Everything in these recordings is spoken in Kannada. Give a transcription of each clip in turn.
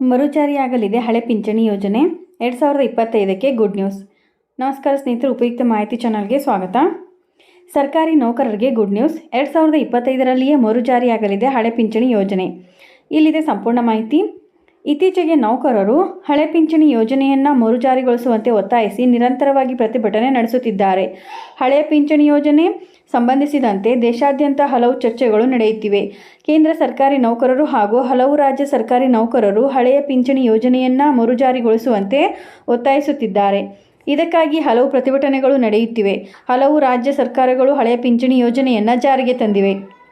ಮರುಜಾರಿಯಾಗಲಿದೆ ಹಳೆ ಪಿಂಚಣಿ ಯೋಜನೆ. ಎರಡು ಸಾವಿರದ ಇಪ್ಪತ್ತೈದಕ್ಕೆ ಗುಡ್ ನ್ಯೂಸ್ ನಮಸ್ಕಾರ ಸ್ನೇಹಿತರು, ಉಪಯುಕ್ತ ಮಾಹಿತಿ ಚಾನಲ್ಗೆ ಸ್ವಾಗತ. ಸರ್ಕಾರಿ ನೌಕರರಿಗೆ ಗುಡ್ ನ್ಯೂಸ್ ಎರಡು ಸಾವಿರದ ಇಪ್ಪತ್ತೈದರಲ್ಲಿಯೇ ಮರುಜಾರಿಯಾಗಲಿದೆ ಹಳೆ ಪಿಂಚಣಿ ಯೋಜನೆ. ಇಲ್ಲಿದೆ ಸಂಪೂರ್ಣ ಮಾಹಿತಿ. ಇತ್ತೀಚೆಗೆ ನೌಕರರು ಹಳೆ ಪಿಂಚಣಿ ಯೋಜನೆಯನ್ನು ಮರುಜಾರಿಗೊಳಿಸುವಂತೆ ಒತ್ತಾಯಿಸಿ ನಿರಂತರವಾಗಿ ಪ್ರತಿಭಟನೆ ನಡೆಸುತ್ತಿದ್ದಾರೆ. ಹಳೆ ಪಿಂಚಣಿ ಯೋಜನೆ ಸಂಬಂಧಿಸಿದಂತೆ ದೇಶಾದ್ಯಂತ ಹಲವು ಚರ್ಚೆಗಳು ನಡೆಯುತ್ತಿವೆ. ಕೇಂದ್ರ ಸರ್ಕಾರಿ ನೌಕರರು ಹಾಗೂ ಹಲವು ರಾಜ್ಯ ಸರ್ಕಾರಿ ನೌಕರರು ಹಳೆಯ ಪಿಂಚಣಿ ಯೋಜನೆಯನ್ನು ಮರುಜಾರಿಗೊಳಿಸುವಂತೆ ಒತ್ತಾಯಿಸುತ್ತಿದ್ದಾರೆ. ಇದಕ್ಕಾಗಿ ಹಲವು ಪ್ರತಿಭಟನೆಗಳು ನಡೆಯುತ್ತಿವೆ. ಹಲವು ರಾಜ್ಯ ಸರ್ಕಾರಗಳು ಹಳೆಯ ಪಿಂಚಣಿ ಯೋಜನೆಯನ್ನು ಜಾರಿಗೆ ತಂದಿವೆ.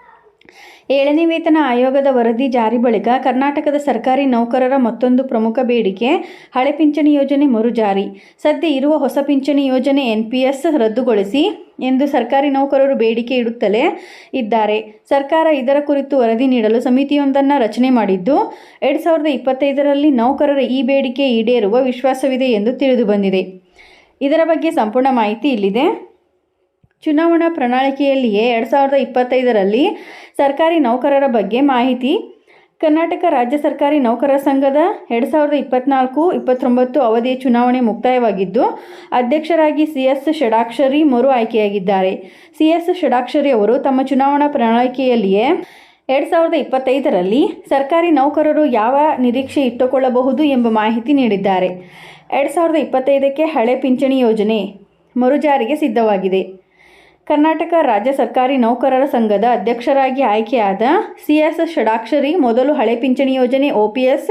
ಏಳನೇ ವೇತನ ಆಯೋಗದ ವರದಿ ಜಾರಿ ಬಳಿಕ ಕರ್ನಾಟಕದ ಸರ್ಕಾರಿ ನೌಕರರ ಮತ್ತೊಂದು ಪ್ರಮುಖ ಬೇಡಿಕೆ, ಹಳೆ ಪಿಂಚಣಿ ಯೋಜನೆ ಮರುಜಾರಿ ಸದ್ಯ ಇರುವ ಹೊಸ ಪಿಂಚಣಿ ಯೋಜನೆ ಎನ್ಪಿಎಸ್ ರದ್ದುಗೊಳಿಸಿ ಎಂದು ಸರ್ಕಾರಿ ನೌಕರರು ಬೇಡಿಕೆ ಇಡುತ್ತಲೇ ಇದ್ದಾರೆ. ಸರ್ಕಾರ ಇದರ ಕುರಿತು ವರದಿ ನೀಡಲು ಸಮಿತಿಯೊಂದನ್ನು ರಚನೆ ಮಾಡಿದ್ದು, ಎರಡು ಸಾವಿರದ ಇಪ್ಪತ್ತೈದರಲ್ಲಿ ನೌಕರರ ಈ ಬೇಡಿಕೆ ಈಡೇರುವ ವಿಶ್ವಾಸವಿದೆ ಎಂದು ತಿಳಿದುಬಂದಿದೆ ಇದರ ಬಗ್ಗೆ ಸಂಪೂರ್ಣ ಮಾಹಿತಿ ಇಲ್ಲಿದೆ. ಚುನಾವಣಾ ಪ್ರಣಾಳಿಕೆಯಲ್ಲಿಯೇ ಎರಡು ಸಾವಿರದ ಇಪ್ಪತ್ತೈದರಲ್ಲಿ ಸರ್ಕಾರಿ ನೌಕರರ ಬಗ್ಗೆ ಮಾಹಿತಿ. ಕರ್ನಾಟಕ ರಾಜ್ಯ ಸರ್ಕಾರಿ ನೌಕರರ ಸಂಘದ ಎರಡು ಸಾವಿರದ ಇಪ್ಪತ್ನಾಲ್ಕು ಇಪ್ಪತ್ತೊಂಬತ್ತು ಅವಧಿಯ ಚುನಾವಣೆ ಮುಕ್ತಾಯವಾಗಿದ್ದು, ಅಧ್ಯಕ್ಷರಾಗಿ ಸಿ ಎಸ್ ಷಡಾಕ್ಷರಿ ಮರು ಆಯ್ಕೆಯಾಗಿದ್ದಾರೆ. ಸಿ ಎಸ್ ಷಡಾಕ್ಷರಿ ಅವರು ತಮ್ಮ ಚುನಾವಣಾ ಪ್ರಣಾಳಿಕೆಯಲ್ಲಿಯೇ ಎರಡು ಸಾವಿರದ ಇಪ್ಪತ್ತೈದರಲ್ಲಿ ಸರ್ಕಾರಿ ನೌಕರರು ಯಾವ ನಿರೀಕ್ಷೆ ಇಟ್ಟುಕೊಳ್ಳಬಹುದು ಎಂಬ ಮಾಹಿತಿ ನೀಡಿದ್ದಾರೆ. ಎರಡು ಸಾವಿರದ ಇಪ್ಪತ್ತೈದಕ್ಕೆ ಹಳೆ ಪಿಂಚಣಿ ಯೋಜನೆ ಮರುಜಾರಿಗೆ ಸಿದ್ಧವಾಗಿದೆ. ಕರ್ನಾಟಕ ರಾಜ್ಯ ಸರ್ಕಾರಿ ನೌಕರರ ಸಂಘದ ಅಧ್ಯಕ್ಷರಾಗಿ ಆಯ್ಕೆಯಾದ ಸಿ ಎಸ್ ಷಡಾಕ್ಷರಿ ಮೊದಲು ಹಳೆ ಪಿಂಚಣಿ ಯೋಜನೆ ಒ ಪಿ ಎಸ್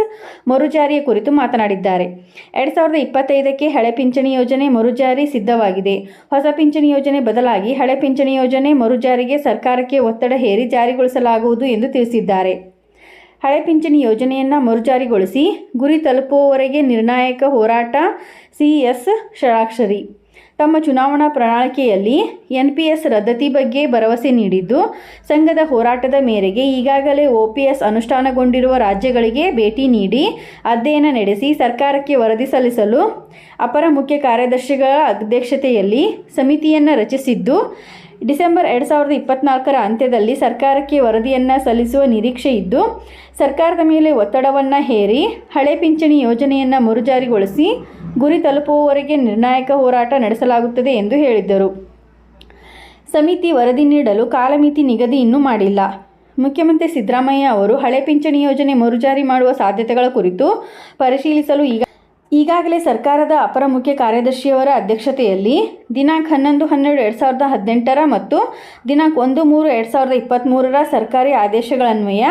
ಮರುಜಾರಿಯ ಕುರಿತು ಮಾತನಾಡಿದ್ದಾರೆ. ಎರಡು ಸಾವಿರದ ಇಪ್ಪತ್ತೈದಕ್ಕೆ ಹಳೆ ಪಿಂಚಣಿ ಯೋಜನೆ ಮರುಜಾರಿ ಸಿದ್ಧವಾಗಿದೆ. ಹೊಸ ಪಿಂಚಣಿ ಯೋಜನೆ ಬದಲಾಗಿ ಹಳೆ ಪಿಂಚಣಿ ಯೋಜನೆ ಮರುಜಾರಿಗೆ ಸರ್ಕಾರಕ್ಕೆ ಒತ್ತಡ ಹೇರಿ ಜಾರಿಗೊಳಿಸಲಾಗುವುದು ಎಂದು ತಿಳಿಸಿದ್ದಾರೆ. ಹಳೆ ಪಿಂಚಣಿ ಯೋಜನೆಯನ್ನು ಮರುಜಾರಿಗೊಳಿಸಿ ಗುರಿ ತಲುಪುವವರೆಗೆ ನಿರ್ಣಾಯಕ ಹೋರಾಟ ಸಿ ಎಸ್ ಷಡಾಕ್ಷರಿ. ತಮ್ಮ ಚುನಾವಣಾ ಪ್ರಣಾಳಿಕೆಯಲ್ಲಿ ಎನ್ ಪಿ ಎಸ್ ರದ್ದತಿ ಬಗ್ಗೆ ಭರವಸೆ ನೀಡಿದ್ದು, ಸಂಘದ ಹೋರಾಟದ ಮೇರೆಗೆ ಈಗಾಗಲೇ ಒ ಪಿ ಎಸ್ ಅನುಷ್ಠಾನಗೊಂಡಿರುವ ರಾಜ್ಯಗಳಿಗೆ ಭೇಟಿ ನೀಡಿ ಅಧ್ಯಯನ ನಡೆಸಿ ಸರ್ಕಾರಕ್ಕೆ ವರದಿ ಸಲ್ಲಿಸಲು ಅಪರ ಮುಖ್ಯ ಕಾರ್ಯದರ್ಶಿಗಳ ಅಧ್ಯಕ್ಷತೆಯಲ್ಲಿ ಸಮಿತಿಯನ್ನು ರಚಿಸಿದ್ದು ಡಿಸೆಂಬರ್ ಎರಡು ಸಾವಿರದ ಇಪ್ಪತ್ನಾಲ್ಕರ ಅಂತ್ಯದಲ್ಲಿ ಸರ್ಕಾರಕ್ಕೆ ವರದಿಯನ್ನು ಸಲ್ಲಿಸುವ ನಿರೀಕ್ಷೆ ಇದ್ದು, ಸರ್ಕಾರದ ಮೇಲೆ ಒತ್ತಡವನ್ನು ಹೇರಿ, ಹಳೆ ಪಿಂಚಣಿ ಯೋಜನೆಯನ್ನು ಮರುಜಾರಿಗೊಳಿಸಿ ಗುರಿ ತಲುಪುವವರೆಗೆ ನಿರ್ಣಾಯಕ ಹೋರಾಟ ನಡೆಸಲಾಗುತ್ತದೆ ಎಂದು ಹೇಳಿದ್ದರು. ಸಮಿತಿ ವರದಿ ನೀಡಲು ಕಾಲಮಿತಿ ನಿಗದಿ ಇನ್ನೂ ಮಾಡಿಲ್ಲ. ಮುಖ್ಯಮಂತ್ರಿ ಸಿದ್ದರಾಮಯ್ಯ ಅವರು ಹಳೆ ಪಿಂಚಣಿ ಯೋಜನೆ ಮರುಜಾರಿ ಮಾಡುವ ಸಾಧ್ಯತೆಗಳ ಕುರಿತು ಪರಿಶೀಲಿಸಲು ಈಗ ಈಗಾಗಲೇ ಸರ್ಕಾರದ ಅಪರ ಮುಖ್ಯ ಕಾರ್ಯದರ್ಶಿಯವರ ಅಧ್ಯಕ್ಷತೆಯಲ್ಲಿ ದಿನಾಂಕ ಹನ್ನೊಂದು, ಹನ್ನೆರಡು, ಎರಡು ಸಾವಿರದ ಹದಿನೆಂಟರ ಮತ್ತು ದಿನಾಂಕ ಒಂದು, ಮೂರು, ಎರಡು ಸಾವಿರದ ಇಪ್ಪತ್ತ್ಮೂರರ ಸರ್ಕಾರಿ ಆದೇಶಗಳನ್ವಯ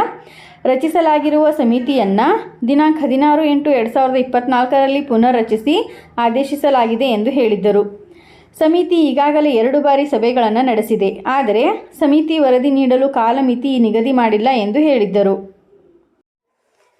ರಚಿಸಲಾಗಿರುವ ಸಮಿತಿಯನ್ನು ದಿನಾಂಕ ಹದಿನಾರು, ಎಂಟು, ಎರಡು ಸಾವಿರದ ಇಪ್ಪತ್ತ್ನಾಲ್ಕರಲ್ಲಿ ಪುನರ್ರಚಿಸಿ ಆದೇಶಿಸಲಾಗಿದೆ ಎಂದು ಹೇಳಿದ್ದರು. ಸಮಿತಿ ಈಗಾಗಲೇ ಎರಡು ಬಾರಿ ಸಭೆಗಳನ್ನು ನಡೆಸಿದೆ. ಆದರೆ ಸಮಿತಿ ವರದಿ ನೀಡಲು ಕಾಲಮಿತಿ ನಿಗದಿ ಮಾಡಿಲ್ಲ ಎಂದು ಹೇಳಿದ್ದರು.